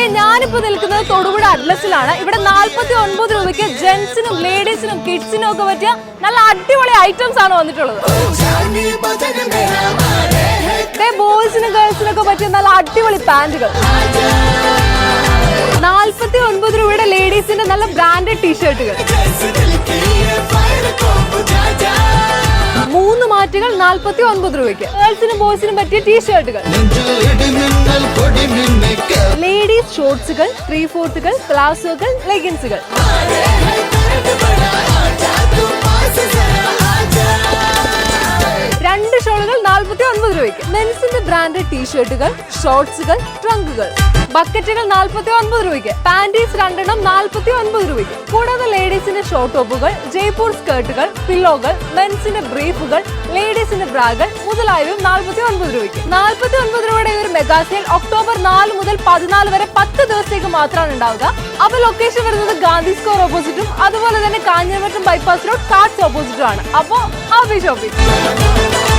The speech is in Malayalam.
ദേ ഞാനിപ്പോ നിൽക്കുന്നത് തൊടുപുഴ അഡ്ലസിലാണ് ഇവിടെ നാല്പത്തി ഒൻപത് രൂപയ്ക്ക് ജെന്റ്സിനും ലേഡീസിനും കിഡ്സിനും ഒക്കെ പറ്റിയ നല്ല അടിപൊളി ഐറ്റംസ് ആണ് വന്നിട്ടുള്ളത്. ബോയ്സിനും ഗേൾസിനും ഒക്കെ പറ്റിയ നല്ല അടിപൊളി പാന്റുകൾ. നാല്പത്തി ഒൻപത് രൂപയുടെ ലേഡീസിന്റെ നല്ല ബ്രാൻഡഡ് ടീഷർട്ടുകൾ. മൂന്ന് മാറ്റുകൾ നാല്പത്തി ഒൻപത് രൂപയ്ക്ക്. ഗേൾസിനും ബോയ്സിനും പറ്റിയ ടീഷർട്ടുകൾ. ഷോർട്സുകൾ ത്രീ ഫോർത്തുകൾ പ്ലാസോകൾ ലെഗിൻസുകൾ. ഒൻപത് രൂപയ്ക്ക് മെൻസിന്റെ ബ്രാൻഡഡ് ടീഷർട്ടുകൾ ഷോർട്സുകൾ ട്രങ്കുകൾ ബക്കറ്റുകൾ നാൽപ്പത്തി ഒൻപത് രൂപയ്ക്ക് പാന്റീസ് രണ്ടെണ്ണം നാൽപ്പത്തി ഒൻപത് രൂപയ്ക്ക്. കൂടാതെ ലേഡീസിന്റെ ഷോർട്ട് ടോപ്പുകൾ ജയ്പൂർ സ്കേർട്ടുകൾ പില്ലോകൾ മെൻസിന്റെ ബ്രീഫുകൾ ലേഡീസിന്റെ ബ്രാഗൾ മുതലായവയും നാൽപ്പത്തി ഒൻപത് രൂപയ്ക്ക്. നാൽപ്പത്തി ഒൻപത് രൂപയുടെ ഒരു മെഗാ സെയിൽ ഒക്ടോബർ നാല് മുതൽ പതിനാല് വരെ പത്ത് ദിവസത്തേക്ക് മാത്രമാണ് ഉണ്ടാവുക. അപ്പൊ ലൊക്കേഷൻ വരുന്നത് ഗാന്ധി സ്കോർ ഓപ്പോസിറ്റും അതുപോലെ തന്നെ കാഞ്ഞിരമറ്റം ബൈപ്പാസ് റോഡ് കാർഡ്സ് ഓപ്പോസിറ്റും ആണ്. അപ്പോ ഹാപ്പി ഷോപ്പിംഗ്